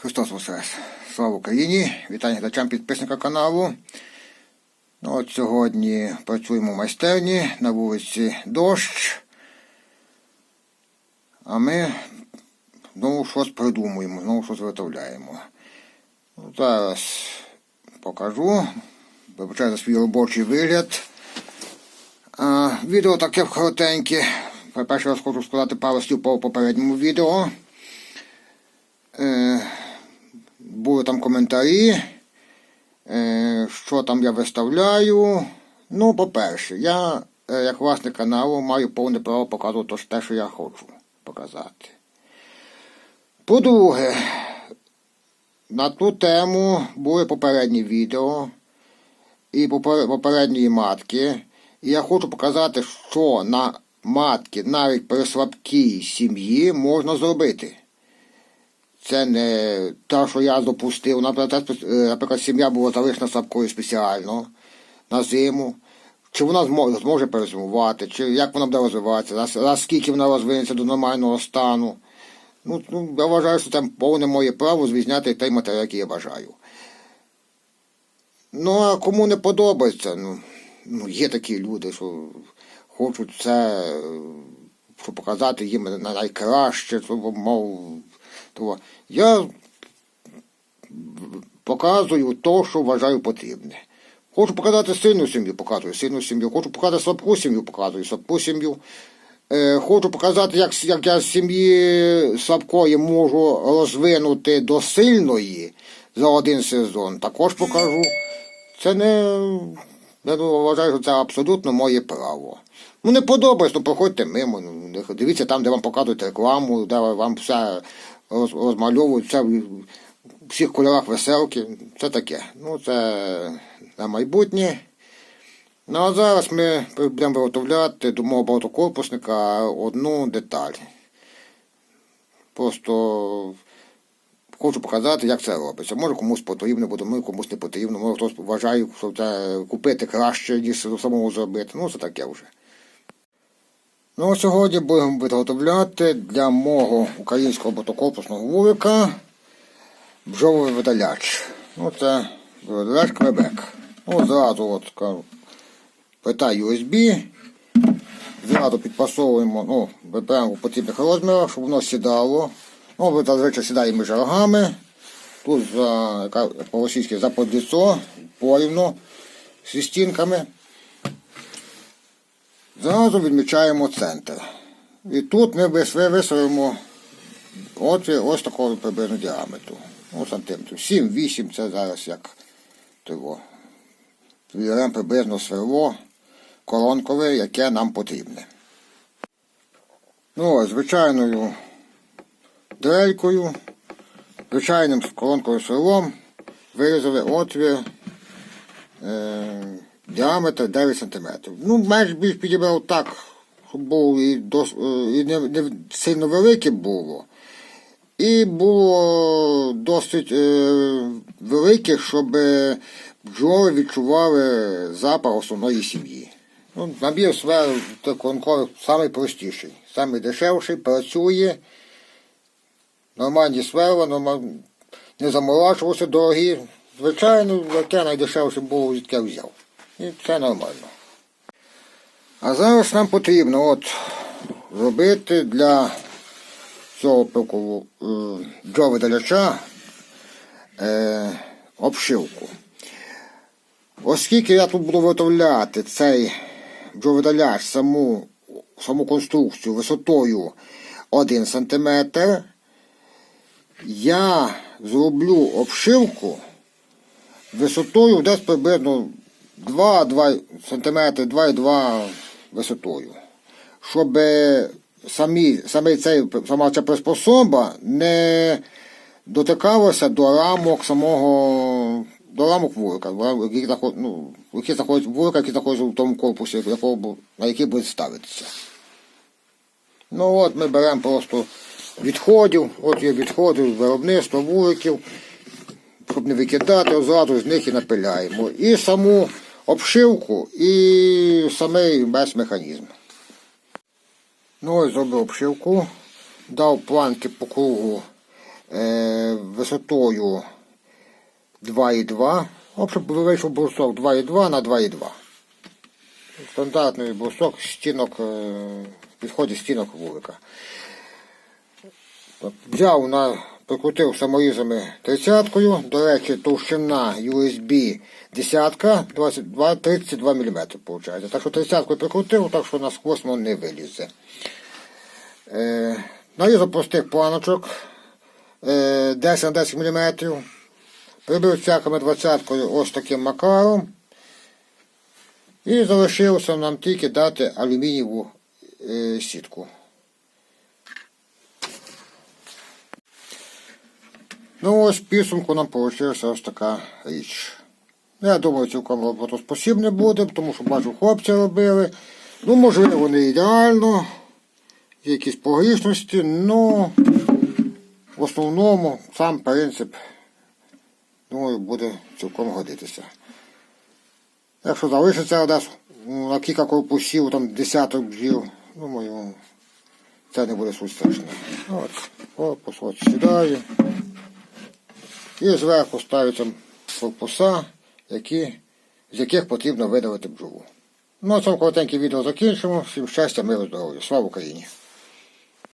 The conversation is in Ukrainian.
Христос Воскрес! Слава Україні! Вітання глядачам підписника каналу. Ну, от сьогодні працюємо в майстерні, на вулиці дощ. А ми знову щось придумуємо, знову щось виготовляємо. Ну, зараз покажу. Вибачаю за свій робочий вигляд. А, відео таке коротеньке. Перше раз хочу сказати пару слів по попередньому відео. Е, були там коментарі, е, що там я виставляю. Ну, по-перше, я, е, як власник каналу, маю повне право показувати те, що я хочу показати. По-друге, на ту тему були попередні відео і попер- попередні матки. І я хочу показати, що на матки навіть при слабкій сім'ї можна зробити. Це не те, що я допустив. Наприклад, е, наприклад, сім'я була залишена слабкою спеціально на зиму. Чи вона зможе, перезимувати, чи як вона буде розвиватися, наскільки вона розвинеться до нормального стану. Ну, ну, я вважаю, що це повне моє право звізняти той матеріал, який я бажаю. Ну, а кому не подобається, ну, ну є такі люди, що хочуть це, е, щоб показати їм на найкраще, щоб, мов, я показую то, що вважаю потрібне. Хочу показати сильну сім'ю, показую сильну сім'ю. Хочу показати слабку сім'ю, показую слабку сім'ю. Е, хочу показати, як, як я з сім'ї слабкої можу розвинути до сильної за один сезон. Також покажу. Це не. Я вважаю, що це абсолютно моє право. Ну не подобається, то проходьте мимо. Ну, дивіться там, де вам показують рекламу, де вам все роз, розмальовують, в всіх кольорах веселки. Це таке. Ну, це на майбутнє. Ну а зараз ми будемо виготовляти до мого багатокорпусника одну деталь. Просто хочу показати, як це робиться. Може комусь потрібно буде, може комусь не потрібно, може хтось вважає, що це купити краще, ніж самому зробити. Ну, це таке вже. Ну, сьогодні будемо виготовляти для мого українського ботокорпусного вулика бджоловий видаляч. Ну, це видаляч Квебек. Ну, зразу от плита USB. Зразу підпасовуємо, ну, вибираємо в потрібних розмірах, щоб воно сідало. Ну, ви зазвичай сідає між рогами. Тут за, по-російськи за подліцо, порівно зі стінками. Зразу відмічаємо центр. І тут ми вис- висовуємо отвір ось такого приблизно діаметру. Ну, сантиметрів. 7-8 це зараз як того. Беремо приблизно сверло колонкове, яке нам потрібне. Ну, звичайною дрелькою, звичайним колонковим сверлом вирізали отвір е, діаметр 9 см. Ну, менш більш підібрав так, щоб був і, дос, е, і не, не сильно велике було. І було досить е, велике, щоб бджоли відчували запах основної сім'ї. Ну, набір колонкових найпростіший, самий дешевший, працює. Нормальні сверла, нормаль... не заморачувався дорогі. Звичайно, яке найдешевше було, яке взяв. І це нормально. А зараз нам потрібно от зробити для цього пилкового е, бджовидаляча е, обшивку. Оскільки я тут буду виготовляти цей бджовидаляч, саму, саму конструкцію висотою 1 см, я зроблю обшивку висотою десь приблизно 2-2 см, 2,2 висотою. Щоб самі, самі цей, сама ця приспособа не дотикалася до рамок самого до рамок вулика, які заход, ну, які знаходять вулика, в тому корпусі, якого, на який буде ставитися. Ну от ми беремо просто відходів, от є відходи виробництва вуликів, щоб не викидати, одразу з них і напиляємо. І саму обшивку, і самий весь механізм. Ну ось зробив обшивку, дав планки по кругу е, висотою 2,2. Взагалі вийшов брусок 2,2 на 2,2. Стандартний брусок стінок, е, підходить стінок вулика. Взяв на прикрутив саморізами 30-кою. До речі, товщина USB десятка 22, 32 мм. Виходить. Так що 30-кою прикрутив, так що насквозь воно не вилізе. Е, нарізав простих планочок е, 10 на 10 мм. Прибив цяками 20-кою ось таким макаром. І залишилося нам тільки дати алюмінієву е, сітку. Ну ось підсумку нам вийшла ось така річ. Я думаю, цілком роботоспосібне буде, тому що бачу, хлопці робили. Ну, можливо, не ідеально, є якісь погрішності, але в основному сам принцип, думаю, буде цілком годитися. Якщо залишиться десь на кілька корпусів, там десяток бджіл, думаю, це не буде суть страшне. От, корпус от сідає. І зверху ставляться корпуса, які, з яких потрібно видавити бджолу. Ну, а цьому коротеньке відео закінчимо. Всім щастя, миру, здоров'я. Слава Україні!